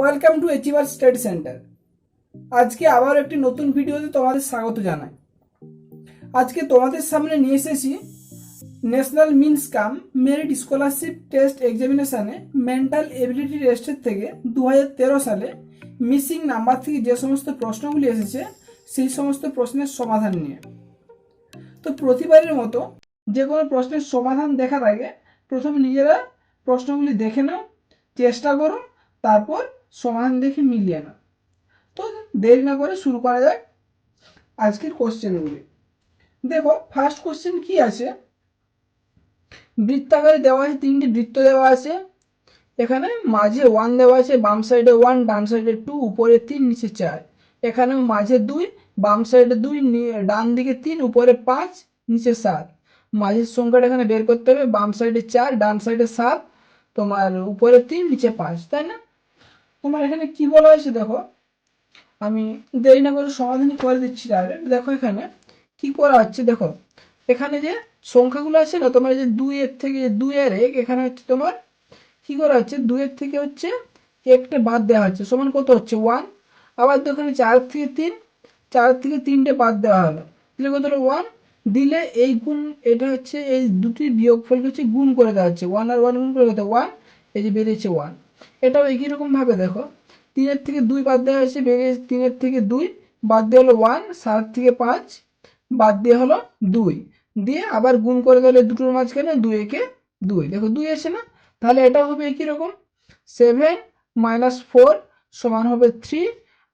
Welcome to achiever state centre আজকে আবার একটি নতুন ভিডিওতে তোমাদের স্বাগত জানাই। আজকে তোমাদের সামনে নিয়ে এসেছি national means cum merit scholarship test এক্সামিনেশানে mental ability টেস্টের থেকে দু হাজার তেরো সালে মিসিং নাম্বার থেকে যে সমস্ত প্রশ্নগুলি এসেছে, সেই সমস্ত প্রশ্নের সমাধান নিয়ে। তো প্রতিবারের মতো যে কোনো প্রশ্নের সমাধান দেখার আগে প্রথমে নিজেরা প্রশ্নগুলি দেখে নাও, চেষ্টা করো, তারপর সমাধান দেখে মিলিয়ে না তো দেরি না করে শুরু করা যায় আজকের কোশ্চেনগুলি দেখো ফার্স্ট কোশ্চেন কি আছে? বৃত্তাকারে দেওয়া আছে, তিনটি বৃত্ত দেওয়া আছে। এখানে মাঝে ওয়ান দেওয়া আছে, বাম সাইডে ওয়ান ডান সাইডে টু উপরে তিন, নিচে চার। এখানে মাঝে দুই, বাম সাইডে দুই ডান দিকে তিন, উপরে পাঁচ, নিচে সাত। মাঝের সংখ্যাটা এখানে বের করতে হবে, বাম সাইডে চার, ডান সাইডে সাত, তোমার উপরে তিন, নিচে পাঁচ, তাই না? তোমার এখানে কি বলা হয়েছে দেখো? আমি দেরি না করে সমাধান করে দিচ্ছি ডাইরেক্ট দেখো এখানে কি করা হচ্ছে দেখো? এখানে যে সংখ্যাগুলো আছে না, তোমার এই দুই এর থেকে দুইয়ের এক, এখানে হচ্ছে তোমার কি করা হচ্ছে? দুইয়ের থেকে হচ্ছে একটা বাদ দেওয়া হচ্ছে। সমান কত হচ্ছে? ওয়ান আবার তো এখানে চার থেকে তিন, চার থেকে তিনটে বাদ দেওয়া হলো। দিলে কত ওয়ান দিলে এই গুণ, এটা হচ্ছে এই দুটি বিয়োগ বিয়োগফলকে হচ্ছে গুণ করে দেওয়া হচ্ছে। ওয়ান আর ওয়ান গুণ করে কত ওয়ান এই যে বেরিয়েছে ওয়ান এটাও একই রকমভাবে দেখো। তিনের থেকে দুই বাদ দেওয়া হয়েছে বেরিয়ে তিনের থেকে দুই বাদ দেওয়া হলো ওয়ান সাত থেকে পাঁচ বাদ দেওয়া হলো দুই। দিয়ে আবার গুণ করে দিলে দুটোর মাঝখানে দুই একে দুই। দেখো দুই আছে না? তাহলে এটা হবে একই রকম। সেভেন মাইনাস ফোর সমান হবে থ্রি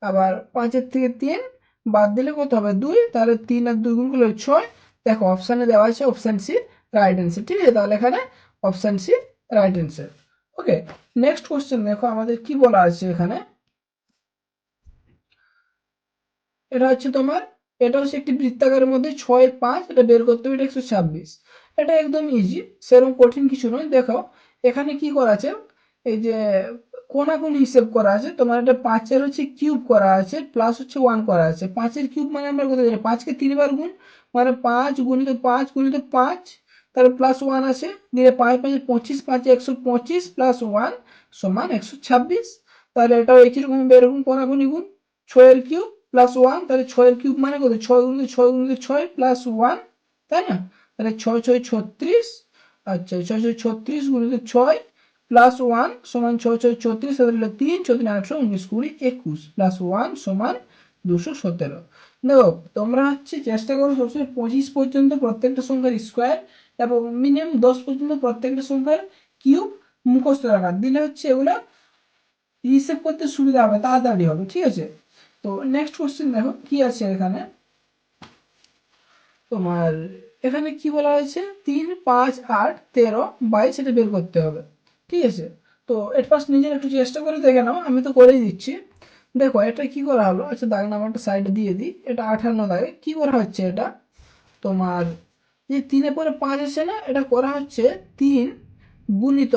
আবার পাঁচের থেকে তিন বাদ দিলে কত হবে দুই? তাহলে তিন আর দুই গুণ করলে ছয়। দেখো অপশানে দেওয়া আছে অপশান সি রাইট অ্যান্সার ঠিক আছে? তাহলে এখানে option C right answer okay next question দেখো আমাদের কি বলা আছে এখানে? এটা হচ্ছে তোমার, এটা হচ্ছে একটি বৃত্তাকারের মধ্যে ছয় পাঁচ, এটা বের করতে হবে, এটা একশো ছাব্বিশ। এটা একদম ইজি সেরকম কঠিন কিছু নয়। দেখো, এখানে কি করা আছে? এই যে কোনাকুন হিসেব করা আছে, তোমার এটা পাঁচের হচ্ছে কিউব করা আছে প্লাস হচ্ছে ওয়ান করা আছে। পাঁচের কিউব মানে আমরা কোথায় জানি? পাঁচকে তিনবার গুণ মানে পাঁচ গুণিত পাঁচ গুণিত পাঁচ তারপর প্লাস ওয়ান আছে দিয়ে পাঁচ পাঁচে পঁচিশ, পাঁচে একশো পঁচিশ প্লাস ওয়ান সমান একশো ছাব্বিশ। তাহলে এটাও একই রকম এরকম কোনাকুনি গুণ। ছয়ের কিউব প্লাস ওয়ান তাহলে ছয়ের কিউব মানে কত? ছয় গুণ ছয় গুণিত ছয় প্লাস ওয়ান তাই না? তাহলে ছয় ছয় ছত্রিশ আচ্ছা ছয় ছয় ছত্রিশ গুণিত ছয় প্লাস ওয়ান সমান ছয় ছয় ছত্রিশ, তাহলে তিন চৌত্রিশ আটশো উনিশ কুড়ি একুশ প্লাস ওয়ান সমান দুশো সতেরো। দেখো, তোমরা হচ্ছে চেষ্টা করো সবসময় পঁচিশ পর্যন্ত প্রত্যেকটা সংখ্যার স্কোয়ার এবং মিনিমাম দশ পর্যন্ত প্রত্যেকটা সংখ্যার কিউব মুখস্থ রাখা। দিলে হচ্ছে এগুলো হিসেব করতে সুবিধা হবে, তাড়াতাড়ি হবে, ঠিক আছে? তো নেক্সট কোশ্চেন দেখো, কি আছে এখানে? তোমার এখানে কি বলা হয়েছে? তিন, পাঁচ, আট, তেরো, বাইশ, এটা বের করতে হবে, ঠিক আছে? তো এট ফার্স্ট নিজের একটু চেষ্টা করে দেখে নাও, আমি তো করেই দিচ্ছি। দেখো, এটা কি করা হলো? আচ্ছা দাগ নাম্বারটা সাইডে দিয়ে দিই, এটা আঠান্ন দাগে, কি করা হচ্ছে এটা? তোমার যে তিনে পরে পাঁচ আসছে না, এটা করা হচ্ছে তিন গুণিত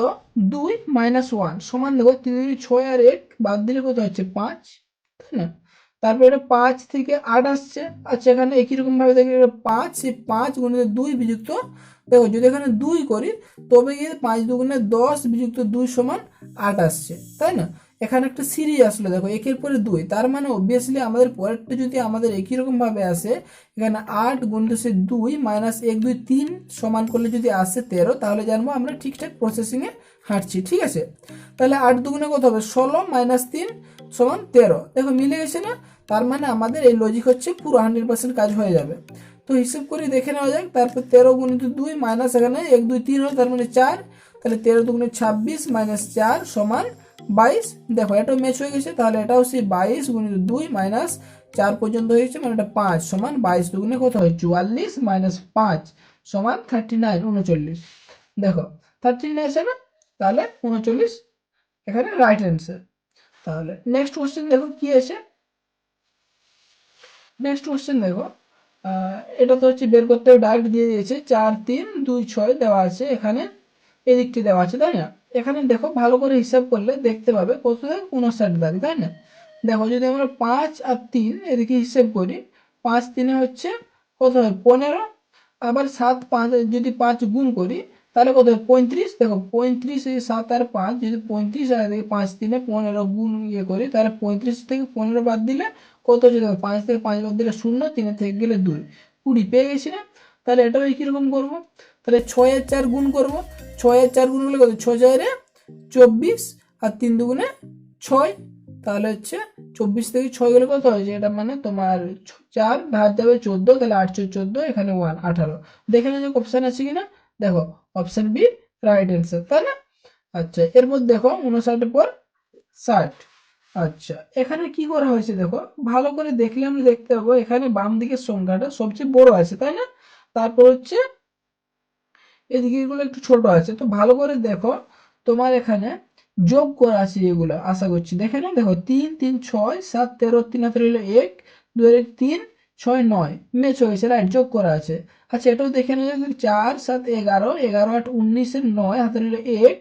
দুই মাইনাস ওয়ান সমান দেখো তিন দুই ছয় আর এক বাদ দিলে কত হচ্ছে পাঁচ, তাই না? তারপরে এটা পাঁচ থেকে আট আসছে আচ্ছা এখানে একই রকম ভাবে দেখি এটা পাঁচ সেই পাঁচ গুণিত দুই বিযুক্ত, দেখো যদি এখানে দুই করি, তবে গিয়ে পাঁচ দুগুণে দশ বিযুক্ত দুই সমান আট আসছে, তাই না? এখানে একটা সিরিজ আসলো, দেখো, একের পরে দুই। তার মানে অবভিয়াসলি আমাদের পরেরটা যদি আমাদের একই রকম ভাবে আসে, এখানে আট গুণিত সে দুই মাইনাস এক, দুই, তিন সমান করলে যদি আসে তেরো, তাহলে জানব আমরা ঠিকঠাক প্রসেসিংয়ে হাঁটছি, ঠিক আছে? তাহলে আট দুগুণে কত হবে? ষোলো মাইনাস তিন সমান তেরো। দেখো, মিলে গেছে না? তার মানে আমাদের এই লজিক হচ্ছে পুরো হান্ড্রেড পার্সেন্ট কাজ হয়ে যাবে। তো হিসেব করে দেখে নেওয়া যাক, তারপর তেরো গুণিত দুই মাইনাস এখানে এক, দুই, তিন হলো, তার মানে চার। তাহলে তেরো দুগুণে ছাব্বিশ মাইনাস চার সমান বাইশ। দেখো, এটাও ম্যাচ হয়ে গেছে, তাহলে এটাও সেই বাইশ গুণিত দুই মাইনাস চার পর্যন্ত হয়ে গেছে মানে এটা পাঁচ সমান বাইশ দুগুণে কত হয়? চুয়াল্লিশ মাইনাস পাঁচ সমান থার্টি নাইন উনচল্লিশ। দেখো থার্টি নাইন আছে না তাহলে উনচল্লিশ। এখানে রাইট অ্যান্সার তাহলে নেক্সট কোশ্চেন দেখো কি আছে? নেক্সট কোশ্চেন দেখো এটা তো হচ্ছে বের করতে ডাইরেক্ট দিয়ে দিয়েছে, চার, তিন, দুই, ছয় দেওয়া আছে, এখানে এদিকটি দেওয়া আছে, তাই না? এখানে দেখো ভালো করে হিসাব করলে দেখতে পাবে কত দাগ উনষাট দাগ তাই না? দেখো যদি আমরা পাঁচ আর তিন এদিকে হিসেব করি, পাঁচ তিনে হচ্ছে কত হয়? পনেরো। আবার সাত পাঁচ যদি পাঁচ গুণ করি, তাহলে কত হয়? পঁয়ত্রিশ। দেখো পঁয়ত্রিশ সাত আর পাঁচ, যদি পঁয়ত্রিশ আর পাঁচ তিনে পনেরো গুণ ইয়ে করি, তাহলে পঁয়ত্রিশ থেকে পনেরো বাদ দিলে কত হচ্ছে? দেখো পাঁচ থেকে পাঁচ বাদ দিলে শূন্য, তিনের থেকে গেলে দুই। কুড়ি, পেয়ে গেছি না? তাহলে এটাও কীরকম করব। তাহলে ছয়ের চার গুণ করব। ছয়ের চার গুণ করলে কত? ছয় চারে চব্বিশ আর তিন দুগুণে ছয়। তাহলে হচ্ছে চব্বিশ থেকে ছয় গেলে কত হয়েছে এটা মানে তোমার চার ভাগ যাবে চোদ্দ, তাহলে আট চোদ্দ চোদ্দ এখানে ওয়ান আঠারো। দেখে না যে অপশান আছে কিনা। দেখো অপশান বি রাইট অ্যান্সার তাই না? আচ্ছা এরপর দেখো উনষাটের পর ষাট। আচ্ছা এখানে কি করা হয়েছে দেখো? ভালো করে দেখলে আমরা দেখতে পাবো এখানে বাম দিকের সংখ্যাটা সবচেয়ে বড় আছে, তাই না? তারপর হচ্ছে এদিকে এগুলো একটু ছোট আছে। তো ভালো করে দেখো তোমার এখানে যোগ করা আছে এগুলো, আশা করছি। দেখে না দেখো, তিন তিন, ছয়, সাত, তেরো, তিন হাতে রইল এক এক তিন, ছয়, নয় ম্যাচ হয়েছে রাইট যোগ করা আছে। আচ্ছা এটাও দেখে যাক চার, সাত, এগারো এগারো, আট উনিশের নয় হাতে রইল এক,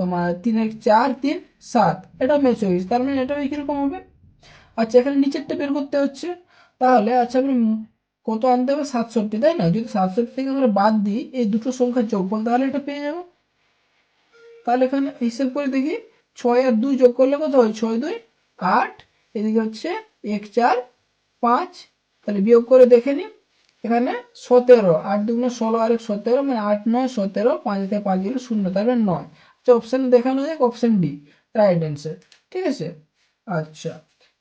তোমার তিন, এক, চার, তিন, সাত এটা ম্যাচ হয়ে গেছে। তার মানে এটাও কীরকম হবে। আচ্ছা এখানে নিচেরটা বের করতে হচ্ছে। তাহলে আচ্ছা আমি কত আনতে হবে? সাতষট্টি, তাই না? যদি সাতষট্টি থেকে আমরা বাদ দিই, এই দুটো সংখ্যার যোগফল তাহলে এটা পেয়ে যাব। তাহলে এখানে হিসেব করে দেখি, ছয় আর দুই যোগ করলে কত হয়? ছয় দুই আট। এদিকে হচ্ছে এক, চার, পাঁচ। তাহলে বিয়োগ করে দেখে নিই। এখানে সতেরো, আট দুগুণে ষোলো আর এক সতেরো মানে আট, নয়, সতেরো, পাঁচ থেকে পাঁচ গেলে শূন্য তাহলে নয়। আচ্ছা অপশান দেখানো যাক অপশান ডি রাইট অ্যান্সার ঠিক আছে? আচ্ছা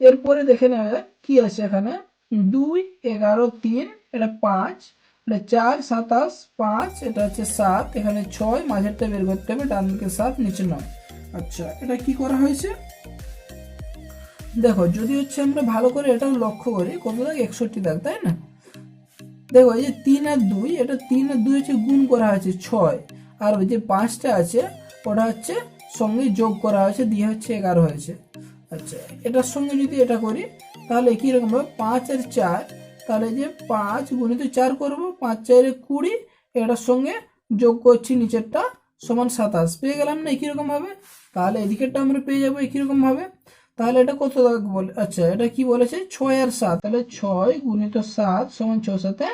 এরপরে দেখে নেওয়া যাক, কি আছে এখানে? দুই এগারো তিন, এটা পাঁচ, এটা চার সাতাশ, পাঁচ, এটা হচ্ছে সাত, এখানে ছয় মাঝেরটা বের করতে হবে, ডান দিকে সাত, নিচে নয়। আচ্ছা এটা কি করা হয়েছে? দেখো, যদি হচ্ছে আমরা ভালো করে এটাও লক্ষ্য করি কত দাগ একষট্টি দাগ, তাই না? দেখো, এই যে তিন আর দুই, এটা তিন আর দুই হচ্ছে গুণ করা হয়েছে ছয়, আর ওই যে পাঁচটা আছে, ওটা হচ্ছে সঙ্গে যোগ করা হয়েছে, দিয়ে হচ্ছে এগারো হয়েছে। আচ্ছা এটার সঙ্গে যদি এটা করি তাহলে কীরকম হবে? পাঁচ আর চার, তাহলে যে পাঁচ গুণিত চার করব, পাঁচ চারে কুড়ি, এটার সঙ্গে যোগ করছি নিচেরটা, সমান সাতাশ। পেয়ে গেলাম না কীরকম হবে? তাহলে এদিকেরটা আমরা পেয়ে যাব কীরকম ভাবে তাহলে এটা কত বলে আচ্ছা এটা কি বলেছে? ছয় আর সাত, তাহলে ছয় গুণিত সাত সমান ছ সাথে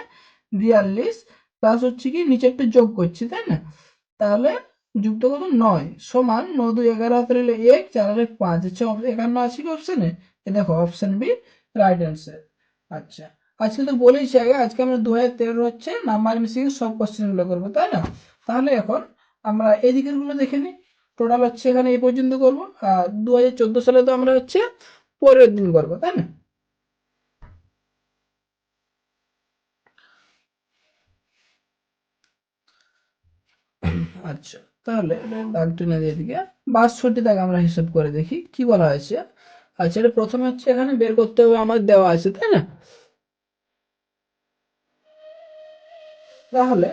বিয়াল্লিশ প্লাস হচ্ছে কি নিচেরটা যোগ করছি, তাই না? তাহলে যুক্ত কত? নয়, সমান ন দুই এগারো হাতে এক, চার এক পাঁচ আচ্ছা একান্ন আছে কি অপশানে দেখো অপশন বি রাইট অ্যান্সার আচ্ছা। আজকে তো বলেইছি আগে, আজকে আমরা দু হাজার তেরো হচ্ছে নাম্বার মিশিয়ে সব কোশ্চেনগুলো করব, তাই না? তাহলে এখন আমরা এদিকেরগুলো দেখে নিই টোটাল হচ্ছে এখানে এই পর্যন্ত করব। আর দু হাজার চোদ্দ সালে তো আমরা হচ্ছে পরের দিন করব, তাই না? আচ্ছা তাহলে দাগ টেনে দিয়ে দিকে। দাগ আমরা হিসাব করে দেখি, কি বলা হয়েছে? আচ্ছা এটা প্রথমে হচ্ছে এখানে বের করতে হবে আমার দেওয়া আছে, তাই না? তাহলে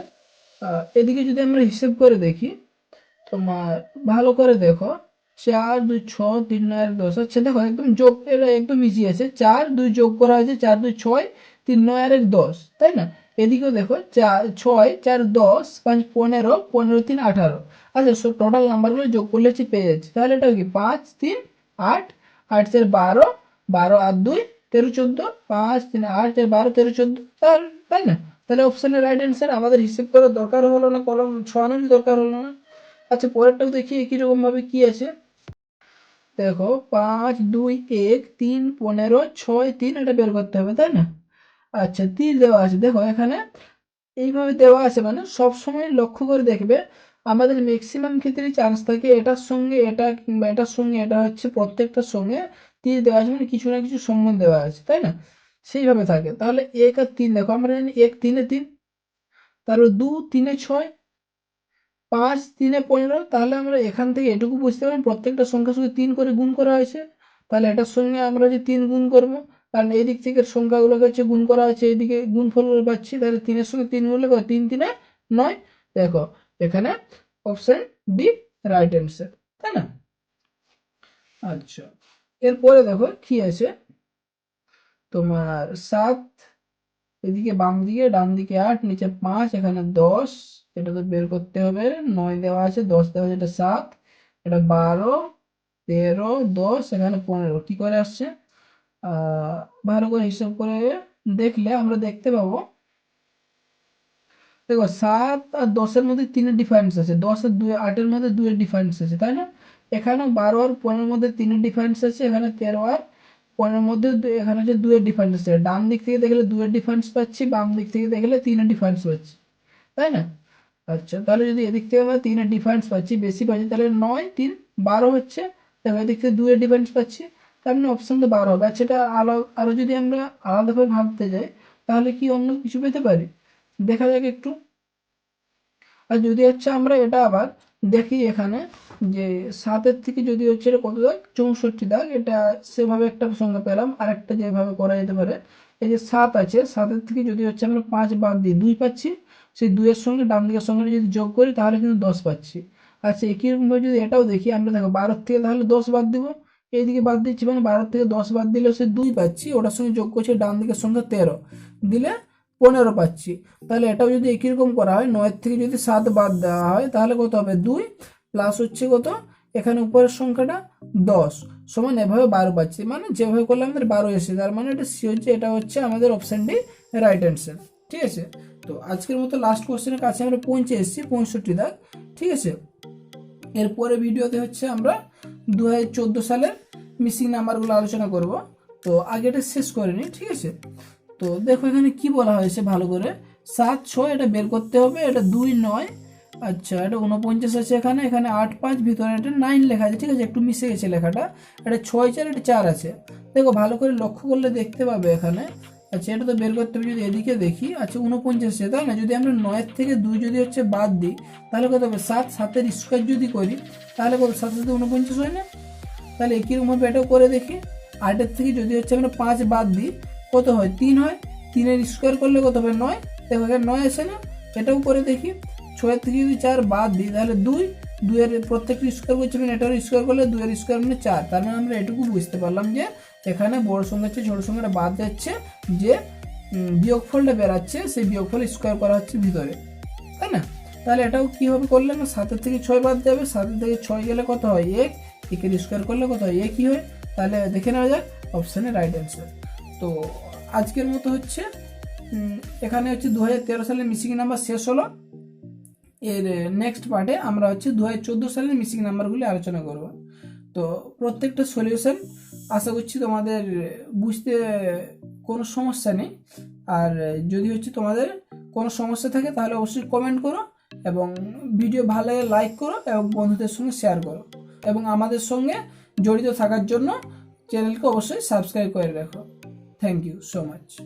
এদিকে যদি আমরা হিসেব করে দেখি, তোমার ভালো করে দেখো, চার, দুই, ছ, তিন নয় দশ আচ্ছা দেখো, একদম যোগ এটা একদম ইজি আছে। চার, দুই যোগ করা হয়েছে, চার, দুই, ছয়, তিন, নয় আর এক দশ, তাই না? এদিকেও দেখো, চার, ছয়, চার, দশ, পাঁচ, পনেরো পনেরো, তিন, আঠারো। আচ্ছা সব টোটাল নাম্বারগুলো যোগ করলে হচ্ছে পেয়ে যাচ্ছে। তাহলে এটা কি? পাঁচ, তিন, আট আট চার বারো বারো আর দুই, তেরো চোদ্দ, পাঁচ তিন আট চার বারো, তেরো চোদ্দ, তার, তাই না? তাহলে অপশানের রাইট অ্যান্সার আমাদের হিসেব করার দরকার হলো না, কলম ছোয়ানোর দরকার হলো না। আচ্ছা পরেরটাও দেখি একই রকম ভাবে কি আছে। দেখো, পাঁচ, দুই, এক, তিন, পনেরো, ছয়, তিন, এটা বের করতে হবে, তাই না? আচ্ছা তীর দেওয়া আছে। দেখো, এখানে এইভাবে দেওয়া আছে মানে সব সময় লক্ষ্য করে দেখবে আমাদের ম্যাক্সিমাম ক্ষেত্রে চান্স থাকে এটার সঙ্গে, এটা কিংবা এটার সঙ্গে, এটা হচ্ছে প্রত্যেকটার সঙ্গে তীর দেওয়া আছে মানে কিছু না কিছু সম্বন্ধ দেওয়া আছে, তাই না? সেইভাবে থাকে। তাহলে এক আর তিন, দেখো আমরা জানি এক তিনে তিন, তারপর দু তিনে ছয়, পাঁচ তিনে পনেরো, তাহলে আমরা এখান থেকে এটুকু বুঝতে পারি প্রত্যেকটা সংখ্যার সঙ্গে তিন করে গুণ করা হয়েছে। তাহলে এটার সঙ্গে আমরা যে তিন গুণ করব, কারণ এই দিক থেকে সংখ্যাগুলোকে হচ্ছে গুণ করা হচ্ছে এইদিকে গুণ ফল পাচ্ছি, তাহলে তিনের সঙ্গে তিন কত? তিন তিনে নয়। দেখো এখানে অপশন ডি রাইট অ্যান্সার তাই না? আচ্ছা এরপরে দেখো কি আছে? তোমার সাত, এদিকে বাম দিকে, ডান দিকে আট, নিচে পাঁচ, এখানে দশ, এটা তো বের করতে হবে। নয় দেওয়া আছে, দশ দেওয়া আছে, এটা সাত, এটা বারো, তেরো, দশ, এখানে পনেরো। কি করে আসছে? ভালো করে হিসাব করে দেখলে আমরা দেখতে পাবো। দেখো, সাত আর দশের মধ্যে তিনের ডিফারেন্স আছে। দশ আর দুই, আটের মধ্যে দুইয়ের ডিফারেন্স আছে, তাই না? এখানেও বারো আর পনেরোর মধ্যে তিনের ডিফারেন্স আছে, এখানে তেরো আর পনেরোর মধ্যে এখানে হচ্ছে দুইয়ের ডিফারেন্স আছে। ডান দিক থেকে দেখলে দুইয়ের ডিফারেন্স পাচ্ছি, বাম দিক থেকে দেখলে তিনের ডিফারেন্স পাচ্ছি, তাই না? আচ্ছা তাহলে যদি এদিক থেকে আমরা তিনের ডিফারেন্স পাচ্ছি, বেশি পাচ্ছি, তাহলে নয়, তিন, বারো হচ্ছে। দেখো, এদিক থেকে দুইয়ের ডিফারেন্স পাচ্ছি, তার মানে অপশান তো বারো হবে। আর সেটা আলো আরও যদি আমরা আলাদাভাবে ভাবতে যাই, তাহলে কি অন্য কিছু পেতে পারি? দেখা যাক একটু। আর যদি হচ্ছে আমরা এটা আবার দেখি এখানে যে সাতের থেকে যদি হচ্ছে এটা কত দাগ? চৌষট্টি দাগ। এটা সেভাবে একটা সংখ্যা পেলাম। আর একটা যেভাবে করা যেতে পারে। এই যে সাত আছে, সাতের থেকে যদি হচ্ছে আমরা পাঁচ বাদ দিই, দুই পাচ্ছি। সেই দুইয়ের সঙ্গে, ডান দিকের সঙ্গে যদি যোগ করি, তাহলে কিন্তু দশ পাচ্ছি। আচ্ছা একই রকমভাবে যদি এটাও দেখি, আমরা দেখো বারোর থেকে তাহলে দশ বাদ দিব। এইদিকে বাদ দিচ্ছি মানে বারোর থেকে দশ বাদ দিলে সে দুই পাচ্ছি। ওটার সঙ্গে যোগ করছি, ডান দিকের সঙ্গে তেরো। দিলে পনেরো পাচ্ছি। তাহলে এটাও যদি একই রকম করা হয়, নয়ের থেকে যদি সাত বাদ দেওয়া হয়, তাহলে কত হবে? দুই প্লাস হচ্ছে কত? এখানে উপরের সংখ্যাটা দশ। সমান এভাবে বারো পাচ্ছি। মানে যেভাবে করলে আমাদের বারো এসে, তার মানে এটা সি হচ্ছে এটা হচ্ছে আমাদের অপশানটি রাইট অ্যান্সার ঠিক আছে? তো আজকের মতো লাস্ট কোশ্চেনের কাছে আমরা পৌঁছে এসেছি, পঁয়ষট্টি দাগ। ঠিক আছে? এরপরে ভিডিওতে হচ্ছে আমরা দু হাজার চোদ্দ সালের মিসিং নাম্বারগুলো আলোচনা করব। তো আগে এটা শেষ করে নিই, ঠিক আছে? তো দেখো এখানে কি বলা হয়েছে ভালো করে? সাত, ছয়, এটা বের করতে হবে, এটা দুই, নয়। আচ্ছা এটা উনপঞ্চাশ আছে এখানে এখানে আট, পাঁচ, ভিতরে এটা নাইন লেখা আছে, ঠিক আছে? একটু মিশে গেছে লেখাটা। এটা ছয়, চার, এটা চার আছে। দেখো ভালো করে লক্ষ্য করলে দেখতে পাবে এখানে। আচ্ছা এটা তো বের করতে হবে যদি এদিকে দেখি। আচ্ছা উনপঞ্চাশ আছে, তাই না? যদি আমরা নয়ের থেকে দুই যদি হচ্ছে বাদ দিই, তাহলে কত হবে? সাত, সাতের স্কোয়ার যদি করি, তাহলে কত? সাত সাথে উনপঞ্চাশ হয় না? তাহলে একই রকমভাবে এটাও করে দেখি। আটের থেকে যদি হচ্ছে আমরা পাঁচ বাদ দিই কত হয়? তিন হয়। তিনের স্কোয়ার করলে কত হবে? নয়। দেখো এখানে নয় আসে না? এটাও করে দেখি। ছয়ের থেকে যদি চার বাদ দিই, তাহলে দুই। দুইয়ের প্রত্যেকটা স্কোয়ার করছি মানে এটার স্কোয়ার করলে দুইয়ের স্কোয়ার মানে চার। তার মানে আমরা এটুকু বুঝতে পারলাম যে এখানে বড় সংখ্যা হচ্ছে, ছোট সংখ্যাটা বাদ যাচ্ছে যে বিয়োগফলটা বেরাচ্ছে, সেই বিয়োগফল স্কোয়ার করা হচ্ছে ভিতরে। তাই না? তাহলে এটাও কীভাবে করলে না সাতের থেকে ছয় বাদ যাবে। সাতের থেকে ছয় গেলে কত হয়? এক। একের স্কোয়ার করলে কত হয়? একই হয়? তাহলে দেখে নেওয়া যাক। অপশানে রাইট অ্যান্সার তো আজকের মতো হচ্ছে এখানে হচ্ছে দু হাজার তেরো সালের মিসিং নাম্বার শেষ হলো। এর নেক্সট পার্টে আমরা হচ্ছে দু হাজার চোদ্দ সালের মিসিং নাম্বারগুলি আলোচনা করব। তো প্রত্যেকটা সলিউশন আশা করছি তোমাদের বুঝতে কোনো সমস্যা নেই। আর যদি হচ্ছে তোমাদের কোনো সমস্যা থাকে তাহলে অবশ্যই কমেন্ট করো এবং ভিডিও ভালো লাগে লাইক করো এবং বন্ধুদের সঙ্গে শেয়ার করো। এবং আমাদের সঙ্গে জড়িত থাকার জন্য চ্যানেলকে অবশ্যই সাবস্ক্রাইব করে রাখো। Thank you so much.